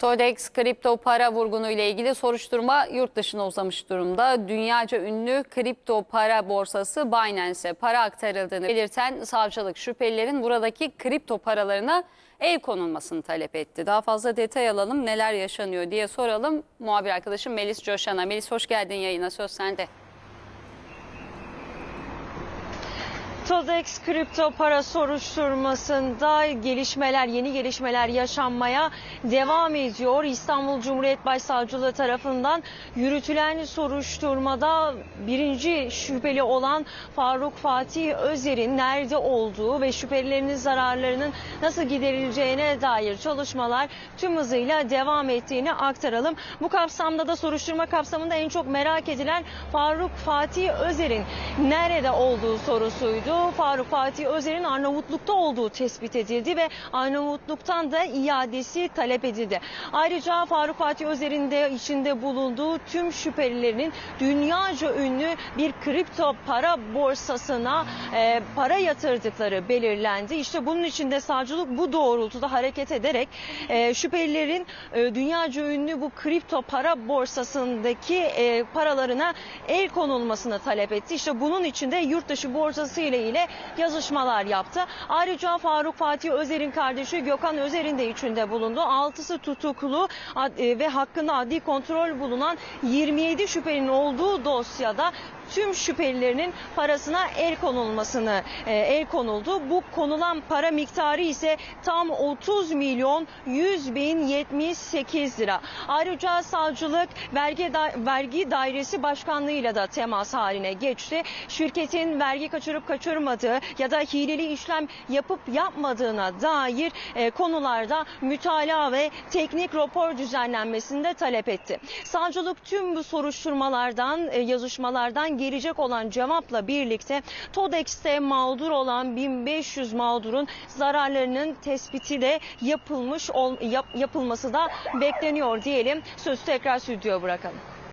Todex kripto para vurgunu ile ilgili soruşturma yurt dışına uzamış durumda. Dünyaca ünlü kripto para borsası Binance'e para aktarıldığını belirten savcılık şüphelilerin buradaki kripto paralarına el konulmasını talep etti. Daha fazla detay alalım neler yaşanıyor diye soralım. Muhabir arkadaşım Melis Coşan'a. Melis hoş geldin yayına söz sende. Todex kripto para soruşturmasında gelişmeler, yeni gelişmeler yaşanmaya devam ediyor. İstanbul Cumhuriyet Başsavcılığı tarafından yürütülen soruşturmada birinci şüpheli olan Faruk Fatih Özer'in nerede olduğu ve şüphelilerinin zararlarının nasıl giderileceğine dair çalışmalar tüm hızıyla devam ettiğini aktaralım. Bu kapsamda da soruşturma kapsamında en çok merak edilen Faruk Fatih Özer'in nerede olduğu sorusuydu. Faruk Fatih Özer'in Arnavutluk'ta olduğu tespit edildi ve Arnavutluk'tan da iadesi talep edildi. Ayrıca Faruk Fatih Özer'in de içinde bulunduğu tüm şüphelilerinin dünyaca ünlü bir kripto para borsasına e, para yatırdıkları belirlendi. İşte bunun için de savcılık bu doğrultuda hareket ederek e, şüphelilerin e, dünyaca ünlü bu kripto para borsasındaki e, paralarına el konulmasını talep etti. İşte bunun için de yurt dışı borsası ile ile yazışmalar yaptı. Ayrıca Faruk Fatih Özer'in kardeşi Gökhan Özer'in de içinde bulundu. Altısı tutuklu e, ve hakkında adli kontrol bulunan 27 şüphelinin olduğu dosyada tüm şüphelilerinin parasına el konulmasını e, el konuldu. Bu konulan para miktarı ise tam 30 milyon 100 bin 78 lira. Ayrıca savcılık vergi da- vergi dairesi başkanlığıyla da temas haline geçti. Şirketin vergi kaçırıp kaçırmadığı ya da hileli işlem yapıp yapmadığına dair e, konularda mütalaa ve teknik rapor düzenlenmesini de talep etti. Savcılık tüm bu soruşturmalardan, e, yazışmalardan gelecek olan cevapla birlikte TODEX'te mağdur olan 1500 mağdurun zararlarının tespiti de yapılmış yap- yapılması da bekleniyor diyelim. Sözü tekrar stüdyoya bırakalım.